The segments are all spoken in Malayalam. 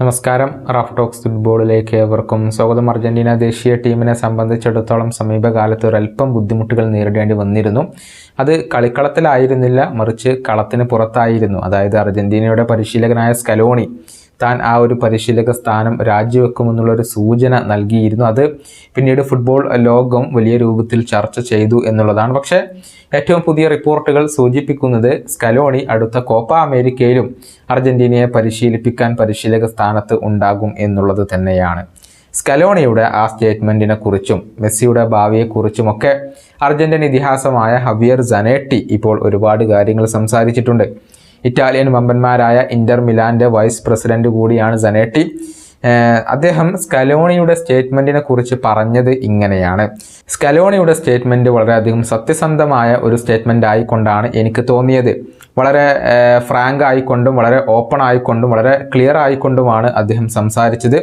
നമസ്കാരം. റഫ് ടോക്സ് ഫുട്ബോളിലേക്ക് ഏവർക്കും സ്വാഗതം. അർജന്റീന ദേശീയ ടീമിനെ സംബന്ധിച്ചിടത്തോളം സമീപകാലത്ത് ഒരല്പം ബുദ്ധിമുട്ടുകൾ നേരിടേണ്ടി വന്നിരുന്നു. അത് കളിക്കളത്തിലായിരുന്നില്ല മറിച്ച് കളത്തിന് പുറത്തായിരുന്നു. അതായത് അർജന്റീനയുടെ പരിശീലകനായ സ്കലോണി താൻ ആ ഒരു പരിശീലക സ്ഥാനം രാജിവെക്കുമെന്നുള്ള ഒരു സൂചന നൽകിയിരുന്നു. അത് പിന്നീട് ഫുട്ബോൾ ലോകം വലിയ രൂപത്തിൽ ചർച്ച ചെയ്തു എന്നുള്ളതാണ്. പക്ഷേ ഏറ്റവും പുതിയ റിപ്പോർട്ടുകൾ സൂചിപ്പിക്കുന്നത് സ്കലോണി അടുത്ത കോപ്പ അമേരിക്കയിലും അർജന്റീനയെ പരിശീലിപ്പിക്കാൻ പരിശീലക സ്ഥാനത്ത് ഉണ്ടാകും എന്നുള്ളത് തന്നെയാണ്. സ്കലോണിയുടെ ആ സ്റ്റേറ്റ്മെന്റിനെ കുറിച്ചും മെസ്സിയുടെ ഭാവിയെക്കുറിച്ചുമൊക്കെ അർജന്റീന ഇതിഹാസമായ ഹവിയർ ജനേട്ടി ഇപ്പോൾ ഒരുപാട് കാര്യങ്ങൾ സംസാരിച്ചിട്ടുണ്ട്. ഇറ്റാലിയൻ വമ്പന്മാരായ ഇന്റർ മിലാന്റെ വൈസ് പ്രസിഡന്റ് കൂടിയാണ് സനേട്ടി. അദ്ദേഹം സ്കലോണിയുടെ സ്റ്റേറ്റ്മെന്റിനെ കുറിച്ച് പറഞ്ഞത് ഇങ്ങനെയാണ്. സ്കലോണിയുടെ സ്റ്റേറ്റ്മെന്റ് വളരെയധികം സത്യസന്ധമായ ഒരു സ്റ്റേറ്റ്മെന്റ് ആയിക്കൊണ്ടാണ് എനിക്ക് തോന്നിയത്. വളരെ ഫ്രാങ്ക് ആയിക്കൊണ്ടും വളരെ ഓപ്പൺ ആയിക്കൊണ്ടും വളരെ ക്ലിയർ ആയിക്കൊണ്ടുമാണ് അദ്ദേഹം സംസാരിച്ചത്.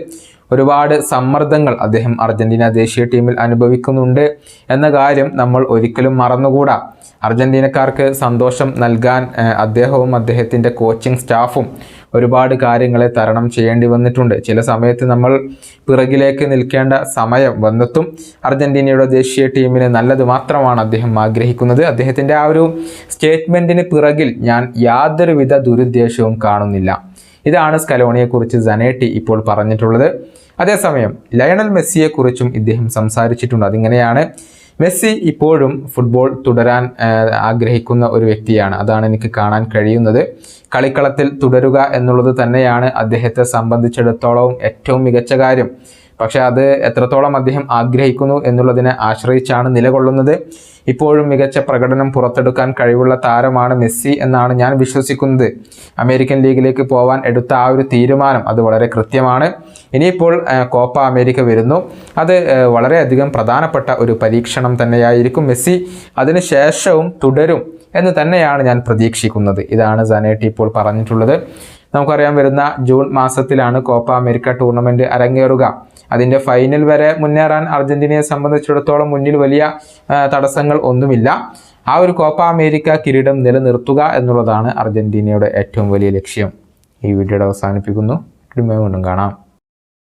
ഒരുപാട് സമ്മർദ്ദങ്ങൾ അദ്ദേഹം അർജന്റീന ദേശീയ ടീമിൽ അനുഭവിക്കുന്നുണ്ട് എന്ന കാര്യം നമ്മൾ ഒരിക്കലും മറന്നുകൂടാ. അർജന്റീനക്കാർക്ക് സന്തോഷം നൽകാൻ അദ്ദേഹവും അദ്ദേഹത്തിന്റെ കോച്ചിങ് സ്റ്റാഫും ഒരുപാട് കാര്യങ്ങളെ തരണം ചെയ്യേണ്ടി വന്നിട്ടുണ്ട്. ചില സമയത്ത് നമ്മൾ പിറകിലേക്ക് നിൽക്കേണ്ട സമയം വന്നെത്തും. അർജന്റീനയുടെ ദേശീയ ടീമിന് നല്ലത് മാത്രമാണ് അദ്ദേഹം ആഗ്രഹിക്കുന്നത്. അദ്ദേഹത്തിന്റെ ആ ഒരു സ്റ്റേറ്റ്മെന്റിന് പിറകിൽ ഞാൻ യാതൊരുവിധ ദുരുദ്ദേശവും കാണുന്നില്ല. ഇതാണ് സ്കലോണിയെക്കുറിച്ച് സനേട്ടി ഇപ്പോൾ പറഞ്ഞിട്ടുള്ളത്. അതേസമയം ലയണൽ മെസ്സിയെക്കുറിച്ചും ഇദ്ദേഹം സംസാരിച്ചിട്ടുണ്ട്. അതിങ്ങനെയാണ് മെസ്സി ഇപ്പോഴും ഫുട്ബോൾ തുടരാൻ ആഗ്രഹിക്കുന്ന ഒരു വ്യക്തിയാണ്. അതാണ് എനിക്ക് കാണാൻ കഴിയുന്നത്. കളിക്കളത്തിൽ തുടരുക എന്നുള്ളത് തന്നെയാണ് അദ്ദേഹത്തെ സംബന്ധിച്ചിടത്തോളം ഏറ്റവും മികച്ച കാര്യം. പക്ഷെ അത് എത്രത്തോളം അദ്ദേഹം ആഗ്രഹിക്കുന്നു എന്നുള്ളതിനെ ആശ്രയിച്ചാണ് നിലകൊള്ളുന്നത്. ഇപ്പോഴും മികച്ച പ്രകടനം പുറത്തെടുക്കാൻ കഴിവുള്ള താരമാണ് മെസ്സി എന്നാണ് ഞാൻ വിശ്വസിക്കുന്നത്. അമേരിക്കൻ ലീഗിലേക്ക് പോവാൻ എടുത്ത ആ ഒരു തീരുമാനം അത് വളരെ കൃത്യമാണ്. ഇനിയിപ്പോൾ കോപ്പ അമേരിക്ക വരുന്നു. അത് വളരെയധികം പ്രധാനപ്പെട്ട ഒരു പരീക്ഷണം തന്നെയായിരിക്കും മെസ്സി. അതിനുശേഷവും തുടരും എന്ന് തന്നെയാണ് ഞാൻ പ്രതീക്ഷിക്കുന്നത്. ഇതാണ് സനേട്ടി ഇപ്പോൾ പറഞ്ഞിട്ടുള്ളത്. നമുക്കറിയാം വരുന്ന ജൂൺ മാസത്തിലാണ് കോപ്പ അമേരിക്ക ടൂർണമെന്റ് അരങ്ങേറുക. അതിന്റെ ഫൈനൽ വരെ മുന്നേറാൻ അർജന്റീനയെ സംബന്ധിച്ചിടത്തോളം മുന്നിൽ വലിയ തടസ്സങ്ങൾ ഒന്നുമില്ല. ആ ഒരു കോപ്പ അമേരിക്ക കിരീടം നിലനിർത്തുക എന്നുള്ളതാണ് അർജന്റീനയുടെ ഏറ്റവും വലിയ ലക്ഷ്യം. ഈ വീഡിയോയുടെ അവസാനിപ്പിക്കുന്നു. വീണ്ടും കാണാം.